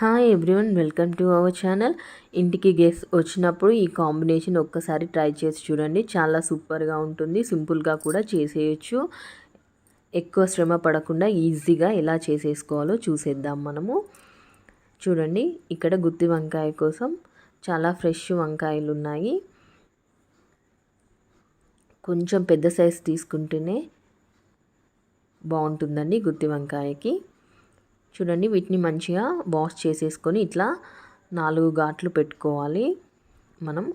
Hi everyone welcome to our channel ఇంటికి guest వచ్చినప్పుడు ఈ కాంబినేషన్ ఒక్కసారి ట్రై చేసి చూడండి. చాలా సూపర్గా ఉంటుంది. సింపుల్గా కూడా చేసేయచ్చు. ఎక్కువ శ్రమ పడకుండా ఈజీగా ఎలా చేసేసుకోవాలో చూసేద్దాం మనము. చూడండి ఇక్కడ గుత్తి వంకాయ కోసం చాలా ఫ్రెష్ వంకాయలు ఉన్నాయి. కొంచెం పెద్ద సైజ్ తీసుకుంటేనే బాగుంటుందండి గుత్తి వంకాయకి. చూడండి వీటిని మంచిగా వాష్ చేసేసుకొని ఇట్లా నాలుగు ఘాట్లు పెట్టుకోవాలి. మనం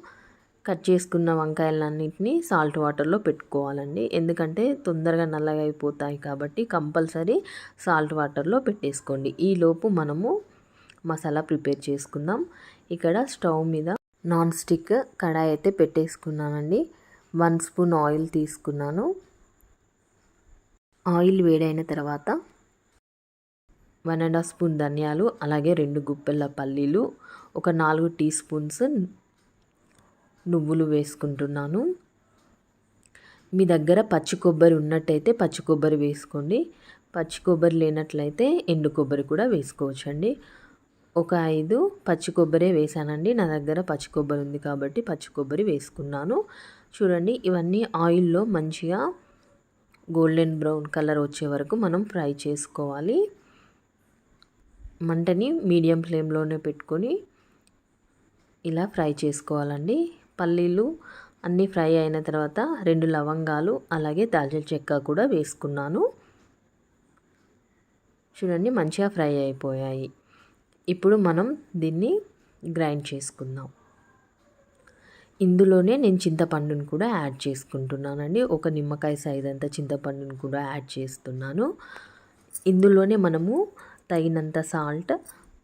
కట్ చేసుకున్న వంకాయలన్నింటినీ సాల్ట్ వాటర్లో పెట్టుకోవాలండి. ఎందుకంటే తొందరగా నల్లగా అయిపోతాయి కాబట్టి కంపల్సరీ సాల్ట్ వాటర్లో పెట్టేసుకోండి. ఈలోపు మనము మసాలా ప్రిపేర్ చేసుకుందాం. ఇక్కడ స్టవ్ మీద నాన్ స్టిక్ కడాయి అయితే పెట్టేసుకున్నానండి. వన్ స్పూన్ ఆయిల్ తీసుకున్నాను. ఆయిల్ వేడైన తర్వాత వన్ అండ్ హాఫ్ స్పూన్ ధనియాలు అలాగే రెండు గుప్పెల పల్లీలు ఒక నాలుగు టీ స్పూన్స్ నువ్వులు వేసుకుంటున్నాను. మీ దగ్గర పచ్చి కొబ్బరి ఉన్నట్టయితే పచ్చి కొబ్బరి వేసుకోండి. పచ్చి కొబ్బరి లేనట్లయితే ఎండు కొబ్బరి కూడా వేసుకోవచ్చండి. ఒక ఐదు పచ్చి కొబ్బరే వేసానండి. నా దగ్గర పచ్చి కొబ్బరి ఉంది కాబట్టి పచ్చి కొబ్బరి వేసుకున్నాను. చూడండి ఇవన్నీ ఆయిల్లో మంచిగా గోల్డెన్ బ్రౌన్ కలర్ వచ్చే వరకు మనం ఫ్రై చేసుకోవాలి. మంటని మీడియం ఫ్లేమ్లోనే పెట్టుకొని ఇలా ఫ్రై చేసుకోవాలండి. పల్లీలు అన్నీ ఫ్రై అయిన తర్వాత రెండు లవంగాలు అలాగే దాల్చిన చెక్క కూడా వేసుకున్నాను. చూడండి మంచిగా ఫ్రై అయిపోయాయి. ఇప్పుడు మనం దీన్ని గ్రైండ్ చేసుకుందాం. ఇందులోనే నేను చింతపండును కూడా యాడ్ చేసుకుంటున్నానండి. ఒక నిమ్మకాయ సైజ్ అంత చింతపండును కూడా యాడ్ చేస్తున్నాను. ఇందులోనే మనము తగినంత సాల్ట్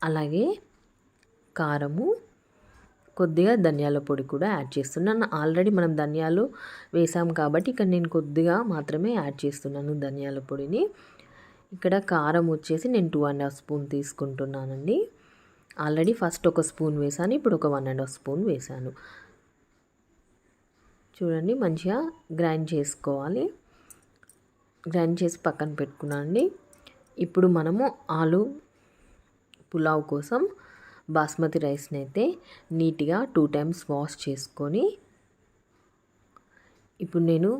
అలాగే కారము కొద్దిగా ధనియాల పొడి కూడా యాడ్ చేస్తున్నాను. ఆల్రెడీ మనం ధనియాలు వేసాం కాబట్టి ఇక్కడ నేను కొద్దిగా మాత్రమే యాడ్ చేస్తున్నాను ధనియాల పొడిని. ఇక్కడ కారం వచ్చేసి నేను టూ అండ్ హాఫ్ స్పూన్ తీసుకుంటున్నానండి. ఆల్రెడీ ఫస్ట్ ఒక స్పూన్ వేసాను ఇప్పుడు ఒక వన్ అండ్ హాఫ్ స్పూన్ వేసాను. చూడండి మంచిగా గ్రైండ్ చేసుకోవాలి. గ్రైండ్ చేసి పక్కన పెట్టుకున్నాను అండి ఇప్పుడు మనము ఆలు పులావ్ కోసం బాస్మతి రైస్ని అయితే నీట్గా టూ టైమ్స్ వాష్ చేసుకొని ఇప్పుడు నేను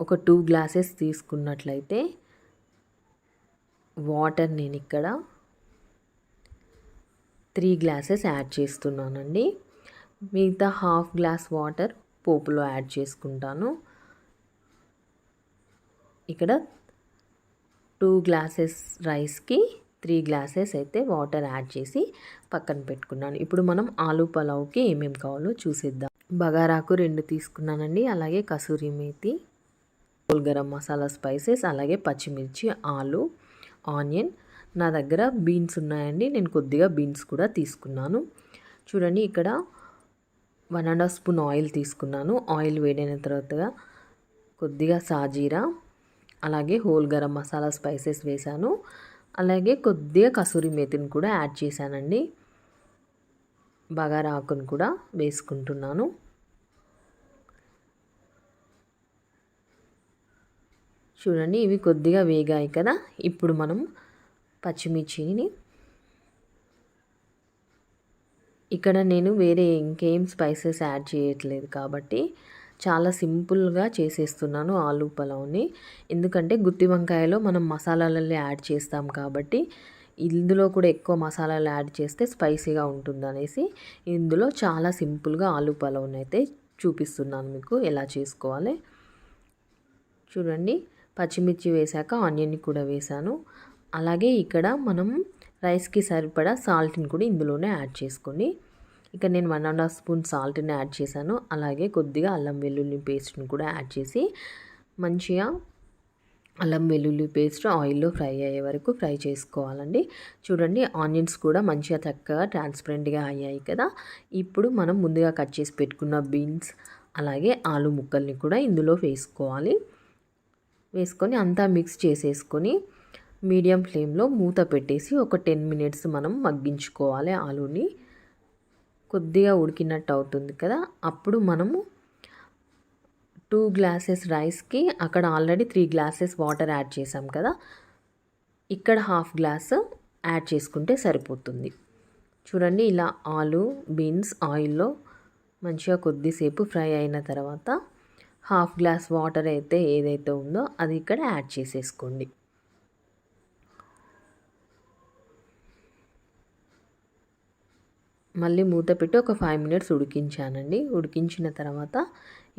ఒక టూ గ్లాసెస్ తీసుకున్నట్లయితే వాటర్ నేను ఇక్కడ త్రీ గ్లాసెస్ యాడ్ చేస్తున్నానండి. మిగతా హాఫ్ గ్లాస్ వాటర్ పోపులో యాడ్ చేసుకుంటాను. ఇక్కడ టూ గ్లాసెస్ రైస్కి త్రీ గ్లాసెస్ అయితే వాటర్ యాడ్ చేసి పక్కన పెట్టుకున్నాను. ఇప్పుడు మనం ఆలు పలావ్కి ఏమేమి కావాలో చూసేద్దాం. బగారాకు రెండు తీసుకున్నానండి. అలాగే కసూరి మేతి గరం మసాలా స్పైసెస్ అలాగే పచ్చిమిర్చి ఆలు ఆనియన్. నా దగ్గర బీన్స్ ఉన్నాయండి. నేను కొద్దిగా బీన్స్ కూడా తీసుకున్నాను. చూడండి ఇక్కడ one and half spoon oil తీసుకున్నాను. ఆయిల్ వేడైన తర్వాత కొద్దిగా సాజీరా అలాగే హోల్ గరం మసాలా స్పైసెస్ వేసాను అలాగే కొద్దిగా కసూరి మేతిని కూడా యాడ్ చేశానండి. బగారా ఆకును కూడా వేసుకుంటున్నాను. చూడండి ఇవి కొద్దిగా వేగాయి కదా. ఇప్పుడు మనం పచ్చిమిర్చిని ఇక్కడ నేను వేరే ఇంకేం స్పైసెస్ యాడ్ చేయట్లేదు కాబట్టి చాలా సింపుల్గా చేసేస్తున్నాను ఆలు పలావ్ని. ఎందుకంటే గుత్తి వంకాయలో మనం మసాలాలని యాడ్ చేస్తాం కాబట్టి ఇందులో కూడా ఎక్కువ మసాలాలు యాడ్ చేస్తే స్పైసీగా ఉంటుంది అనేసి ఇందులో చాలా సింపుల్గా ఆలు పలావ్ని అయితే చూపిస్తున్నాను మీకు ఎలా చేసుకోవాలి. చూడండి పచ్చిమిర్చి వేశాక ఆనియన్ని కూడా వేశాను అలాగే ఇక్కడ మనం రైస్కి సరిపడా సాల్ట్ని కూడా ఇందులోనే యాడ్ చేసుకొని ఇక్కడ నేను వన్ అండ్ హాఫ్ స్పూన్ సాల్ట్ని యాడ్ చేశాను. అలాగే కొద్దిగా అల్లం వెల్లుల్లి పేస్ట్ని కూడా యాడ్ చేసి మంచిగా అల్లం వెల్లుల్లి పేస్ట్ ఆయిల్లో ఫ్రై అయ్యే వరకు ఫ్రై చేసుకోవాలండి. చూడండి ఆనియన్స్ కూడా మంచిగా చక్కగా ట్రాన్స్పరెంట్గా అయ్యాయి కదా. ఇప్పుడు మనం ముందుగా కట్ చేసి పెట్టుకున్న బీన్స్ అలాగే ఆలు ముక్కల్ని కూడా ఇందులో వేసుకోవాలి. వేసుకొని అంతా మిక్స్ చేసేసుకొని మీడియం ఫ్లేమ్లో మూత పెట్టేసి ఒక టెన్ మినిట్స్ మనం మగ్గించుకోవాలి ఆలుని. కొద్దిగా ఉడికినట్టు అవుతుంది కదా. అప్పుడు మనము టూ గ్లాసెస్ రైస్కి అక్కడ already three glasses water add చేసాం కదా. ఇక్కడ హాఫ్ గ్లాస్ యాడ్ చేసుకుంటే సరిపోతుంది. చూడండి ఇలా ఆలు బీన్స్ ఆయిల్లో మంచిగా కొద్దిసేపు ఫ్రై అయిన తర్వాత హాఫ్ గ్లాస్ వాటర్ అయితే ఏదైతే ఉందో అది ఇక్కడ యాడ్ చేసేసుకోండి. మళ్ళీ మూత పెట్టి ఒక ఫైవ్ మినిట్స్ ఉడికించానండి. ఉడికించిన తర్వాత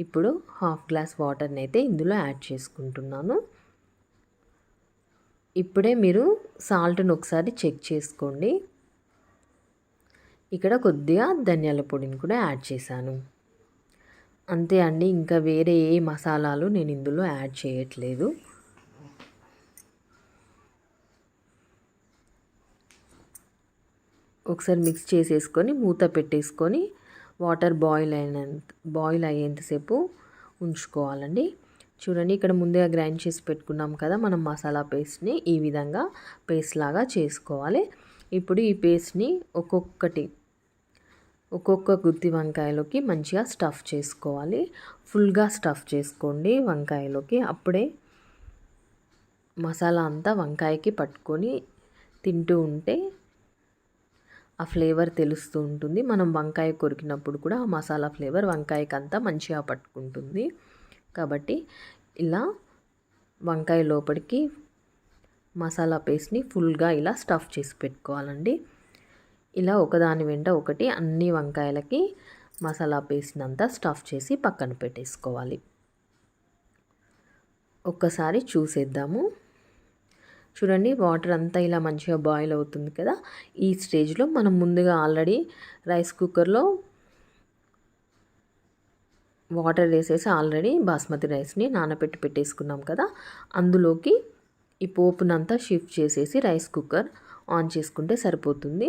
ఇప్పుడు హాఫ్ గ్లాస్ వాటర్ని అయితే ఇందులో యాడ్ చేసుకుంటున్నాను. ఇప్పుడే మీరు సాల్ట్ని ఒకసారి చెక్ చేసుకోండి. ఇక్కడ కొద్దిగా ధనియాల పొడిని కూడా యాడ్ చేశాను. అంతే అండి ఇంకా వేరే ఏ మసాలాలు నేను ఇందులో యాడ్ చేయట్లేదు. ఒకసారి మిక్స్ చేసేసుకొని మూత పెట్టేసుకొని వాటర్ బాయిల్ అయినంత బాయిల్ అయ్యేంతసేపు ఉంచుకోవాలండి. చూడండి ఇక్కడ ముందుగా గ్రైండ్ చేసి పెట్టుకున్నాం కదా మనం మసాలా పేస్ట్ని ఈ విధంగా పేస్ట్ లాగా చేసుకోవాలి. ఇప్పుడు ఈ పేస్ట్ని ఒక్కొక్కటి ఒక్కొక్క గుత్తి వంకాయలోకి మంచిగా స్టఫ్ చేసుకోవాలి. ఫుల్గా స్టఫ్ చేసుకోండి వంకాయలోకి. అప్పుడే మసాలా అంతా వంకాయకి పట్టుకొని తింటూ ఉంటే ఆ ఫ్లేవర్ తెలుస్తూ ఉంటుంది. మనం వంకాయ కొరికినప్పుడు కూడా ఆ మసాలా ఫ్లేవర్ వంకాయకి అంతా మంచిగా పట్టుకుంటుంది. కాబట్టి ఇలా వంకాయ లోపలికి మసాలా పేస్ట్ని ఫుల్గా ఇలా స్టఫ్ చేసి పెట్టుకోవాలండి. ఇలా ఒకదాని వెంట ఒకటి అన్ని వంకాయలకి మసాలా పేస్ట్ని అంతా స్టఫ్ చేసి పక్కన పెట్టేసుకోవాలి. ఒక్కసారి చూసేద్దాము. చూడండి వాటర్ అంతా ఇలా మంచిగా బాయిల్ అవుతుంది కదా. ఈ స్టేజ్లో మనం ముందుగా ఆల్రెడీ రైస్ కుక్కర్లో వాటర్ వేసేసి ఆల్రెడీ బాస్మతి రైస్ని నానబెట్టి పెట్టేసుకున్నాం కదా. అందులోకి ఈ పోపునంతా షిఫ్ట్ చేసేసి రైస్ కుక్కర్ ఆన్ చేసుకుంటే సరిపోతుంది.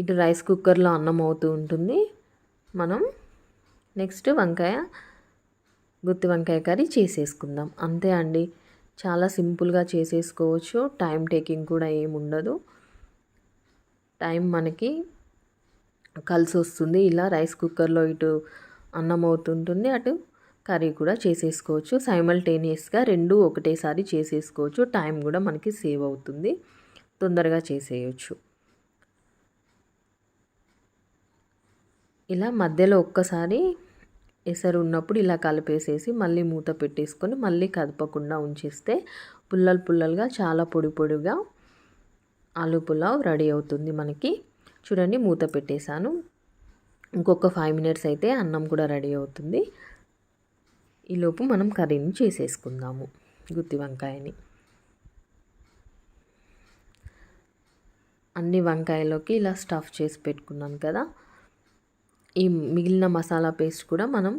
ఇటు రైస్ కుక్కర్లో అన్నం అవుతూ ఉంటుంది. మనం నెక్స్ట్ వంకాయ గుత్తి వంకాయ కర్రీ చేసేసుకుందాం. అంతే అండి. చాలా సింపుల్గా చేసేసుకోవచ్చు. టైం టేకింగ్ కూడా ఏముండదు. టైం మనకి కలిసి వస్తుంది ఇలా రైస్ కుక్కర్లో ఇటు అన్నం అవుతుంటుంది. అటు కర్రీ కూడా చేసేసుకోవచ్చు. సైమల్టేనియస్గా రెండు ఒకటేసారి చేసేసుకోవచ్చు. టైం కూడా మనకి సేవ్ అవుతుంది. తొందరగా చేసేయచ్చు. ఇలా మధ్యలో ఒక్కసారి ఎసరు ఉన్నప్పుడు ఇలా కలిపేసేసి మళ్ళీ మూత పెట్టేసుకొని మళ్ళీ కదపకుండా ఉంచేస్తే పుల్లలు పుల్లలుగా చాలా పొడి పొడిగా ఆలు పులావ్ రెడీ అవుతుంది మనకి. చూడండి మూత పెట్టేశాను. ఇంకొక ఫైవ్ మినిట్స్ అయితే అన్నం కూడా రెడీ అవుతుంది. ఈలోపు మనం కర్రీని చేసేసుకుందాము గుత్తి వంకాయని. అన్ని వంకాయలోకి ఇలా స్టఫ్ చేసి పెట్టుకున్నాను కదా ఈ మిగిలిన మసాలా పేస్ట్ కూడా మనం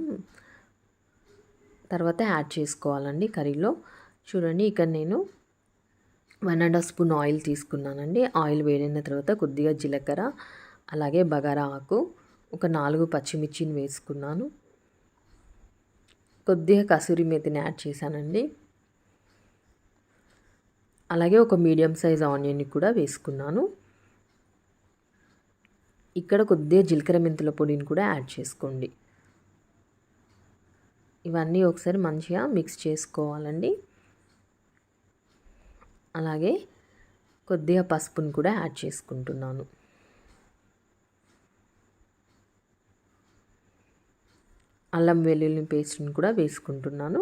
తర్వాత యాడ్ చేసుకోవాలండి కర్రీలో. చూడండి ఇక్కడ నేను one and half spoon oil తీసుకున్నానండి. ఆయిల్ వేడిన తర్వాత కొద్దిగా జీలకర్ర అలాగే బగారా ఆకు ఒక నాలుగు పచ్చిమిర్చిని వేసుకున్నాను. కొద్దిగా కసూరి మెతిని యాడ్ చేశానండి. అలాగే ఒక మీడియం సైజ్ ఆనియన్ని కూడా వేసుకున్నాను. ఇక్కడ కొద్దిగా జీలకర్ర మెంతుల పొడిని కూడా యాడ్ చేసుకోండి. ఇవన్నీ ఒకసారి మంచిగా మిక్స్ చేసుకోవాలండి. అలాగే కొద్దిగా పసుపుని కూడా యాడ్ చేసుకుంటున్నాను. అల్లం వెల్లుల్లి పేస్ట్ని కూడా వేసుకుంటున్నాను.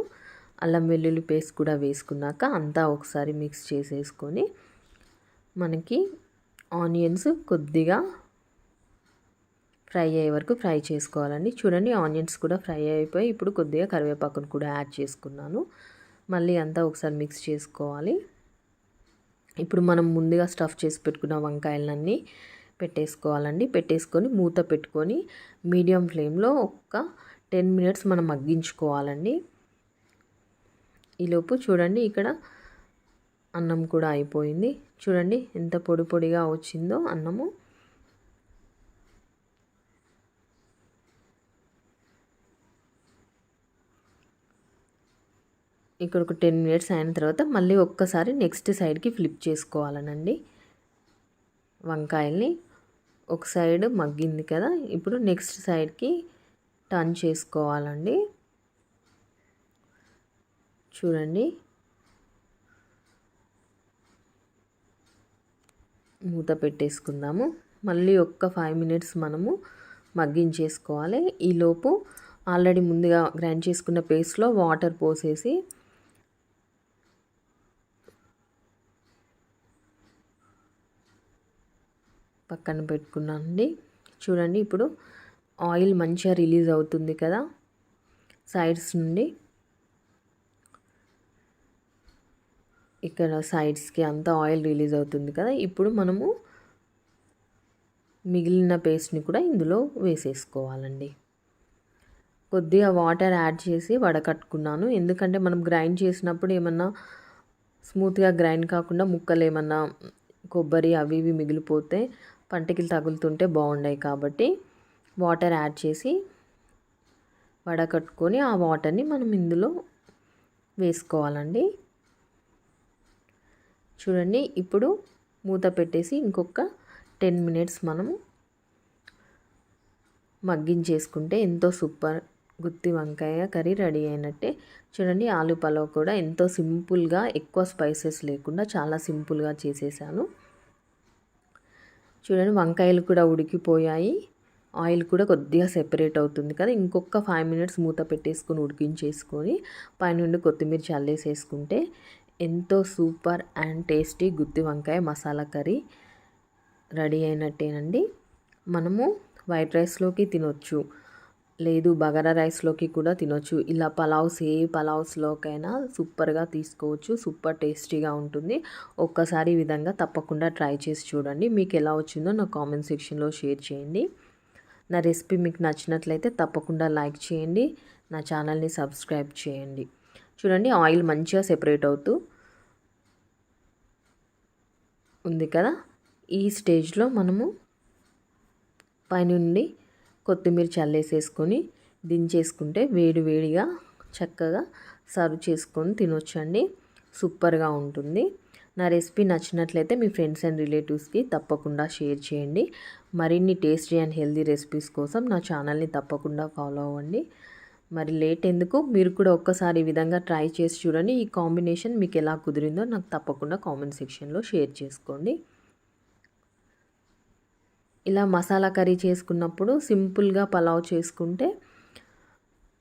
అల్లం వెల్లుల్లి పేస్ట్ కూడా వేసుకున్నాక అంతా ఒకసారి మిక్స్ చేసేసుకొని మనకి ఆనియన్స్ కొద్దిగా ఫ్రై అయ్యే వరకు ఫ్రై చేసుకోవాలండి. చూడండి ఆనియన్స్ కూడా ఫ్రై అయిపోయి ఇప్పుడు కొద్దిగా కరివేపాకును కూడా యాడ్ చేసుకున్నాను. మళ్ళీ అంతా ఒకసారి మిక్స్ చేసుకోవాలి. ఇప్పుడు మనం ముందుగా స్టఫ్ చేసి పెట్టుకున్న వంకాయలన్నీ పెట్టేసుకోవాలండి. పెట్టేసుకొని మూత పెట్టుకొని మీడియం ఫ్లేమ్లో ఒక టెన్ మినిట్స్ మనం మగ్గించుకోవాలండి. ఈలోపు చూడండి ఇక్కడ అన్నం కూడా అయిపోయింది. చూడండి ఎంత పొడి పొడిగా వచ్చిందో అన్నము. ఇక్కడ ఒక టెన్ మినిట్స్ అయిన తర్వాత మళ్ళీ ఒక్కసారి నెక్స్ట్ సైడ్కి ఫ్లిప్ చేసుకోవాలనండి. వంకాయల్ని ఒక సైడ్ మగ్గింది కదా ఇప్పుడు నెక్స్ట్ సైడ్కి టర్న్ చేసుకోవాలండి. చూడండి. మూత పెట్టేసుకుందాము. మళ్ళీ ఒక్క ఫైవ్ మినిట్స్ మనము మగ్గించేసుకోవాలి. ఈలోపు ఆల్రెడీ ముందుగా గ్రైండ్ చేసుకున్న పేస్ట్లో వాటర్ పోసేసి పక్కన పెట్టుకున్నానండి. చూడండి ఇప్పుడు ఆయిల్ మంచిగా రిలీజ్ అవుతుంది కదా సైడ్స్ నుండి. ఇక్కడ సైడ్స్కి అంతా ఆయిల్ రిలీజ్ అవుతుంది కదా ఇప్పుడు మనము మిగిలిన పేస్ట్ని కూడా ఇందులో వేసేసుకోవాలండి. కొద్దిగా వాటర్ యాడ్ చేసి వడకట్టుకున్నాను. ఎందుకంటే మనం గ్రైండ్ చేసినప్పుడు ఏమన్నా స్మూత్గా గ్రైండ్ కాకుండా ముక్కలు ఏమన్నా కొబ్బరి అవి ఇవి మిగిలిపోతే పంటికి తగులుతుంటే బాగున్నాయి కాబట్టి వాటర్ యాడ్ చేసి వడకట్టుకొని ఆ వాటర్ని మనం ఇందులో వేసుకోవాలండి. చూడండి ఇప్పుడు మూత పెట్టేసి ఇంకొక టెన్ మినిట్స్ మనము మగ్గించేసుకుంటే ఎంతో సూపర్ గుత్తి వంకాయ కర్రీ రెడీ అయినట్టే. చూడండి ఆలు పలావ్ కూడా ఎంతో సింపుల్గా ఎక్కువ స్పైసెస్ లేకుండా చాలా సింపుల్గా చేసేసాను. చూడండి వంకాయలు కూడా ఉడికిపోయాయి. ఆయిల్ కూడా కొద్దిగా సెపరేట్ అవుతుంది కదా. ఇంకొక ఫైవ్ మినిట్స్ మూత పెట్టేసుకొని ఉడికించేసుకొని పైనుండి కొత్తిమీర చల్లేసేసుకుంటే ఎంతో సూపర్ అండ్ టేస్టీ గుత్తి వంకాయ మసాలా కర్రీ రెడీ అయినట్టేనండి. మనము వైట్ రైస్లోకి తినొచ్చు. లేదు బగారా రైస్లోకి కూడా తినొచ్చు. ఇలా పలావ్స్ ఏ పలావ్స్లోకైనా సూపర్గా తీసుకోవచ్చు. సూపర్ టేస్టీగా ఉంటుంది. ఒక్కసారి ఈ విధంగా తప్పకుండా ట్రై చేసి చూడండి. మీకు ఎలా వచ్చిందో నా కామెంట్ సెక్షన్లో షేర్ చేయండి. నా రెసిపీ మీకు నచ్చినట్లయితే తప్పకుండా లైక్ చేయండి. నా ఛానల్ని సబ్స్క్రైబ్ చేయండి. చూడండి ఆయిల్ మంచిగా సెపరేట్ అవుతూ ఉంది కదా? ఈ స్టేజ్లో మనము పైనుండి కొత్తిమీర చల్లేసేసుకొని దించేసుకుంటే వేడి వేడిగా చక్కగా సర్వ్ చేసుకొని తినొచ్చండి. సూపర్గా ఉంటుంది. నా రెసిపీ నచ్చినట్లయితే మీ ఫ్రెండ్స్ అండ్ రిలేటివ్స్కి తప్పకుండా షేర్ చేయండి. మరిన్ని టేస్టీ అండ్ హెల్దీ రెసిపీస్ కోసం నా ఛానల్ని తప్పకుండా ఫాలో అవ్వండి. మరి లేట్ ఎందుకు? మీరు కూడా ఒక్కసారి ఈ విధంగా ట్రై చేసి చూడండి. ఈ కాంబినేషన్ మీకు ఎలా కుదిరిందో నాకు తప్పకుండా కామెంట్ సెక్షన్లో షేర్ చేసుకోండి. ఇలా మసాలా కర్రీ చేసుకున్నప్పుడు సింపుల్గా పలావ్ చేసుకుంటే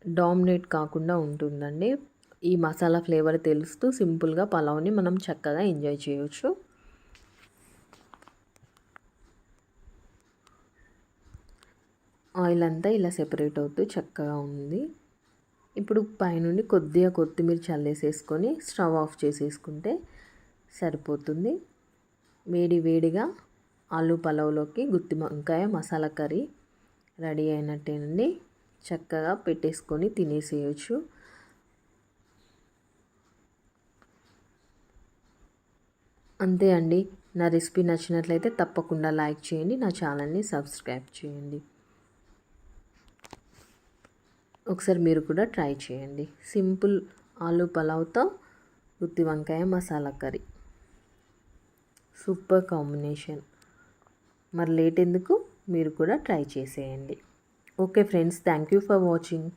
డామినేట్ కాకుండా ఉంటుందండి. ఈ మసాలా ఫ్లేవర్ తెలుస్తూ సింపుల్గా పలావ్ని మనం చక్కగా ఎంజాయ్ చేయవచ్చు ఆయిల్ అంతా ఇలా సెపరేట్ అవుతూ చక్కగా ఉంది. ఇప్పుడు పైనుండి కొద్దిగా కొత్తిమీర చల్లేసేసుకొని స్టవ్ ఆఫ్ చేసేసుకుంటే సరిపోతుంది. వేడి వేడిగా ఆలు పలావ్లోకి గుత్తి వంకాయ మసాలా కర్రీ రెడీ అయినట్టేనండి. చక్కగా పెట్టేసుకొని తినేసేయచ్చు. అంతే అండి. నా రెసిపీ నచ్చినట్లయితే తప్పకుండా లైక్ చేయండి నా ఛానల్ని సబ్స్క్రైబ్ చేయండి. ఒకసారి మీరు కూడా ట్రై చేయండి. సింపుల్ ఆలు పలావ్తో గుత్తి వంకాయ మసాలా కర్రీ. Super combination. మరి లేట్ ఎందుకు? మీరు కూడా ట్రై చేసేయండి. Okay friends thank you for watching.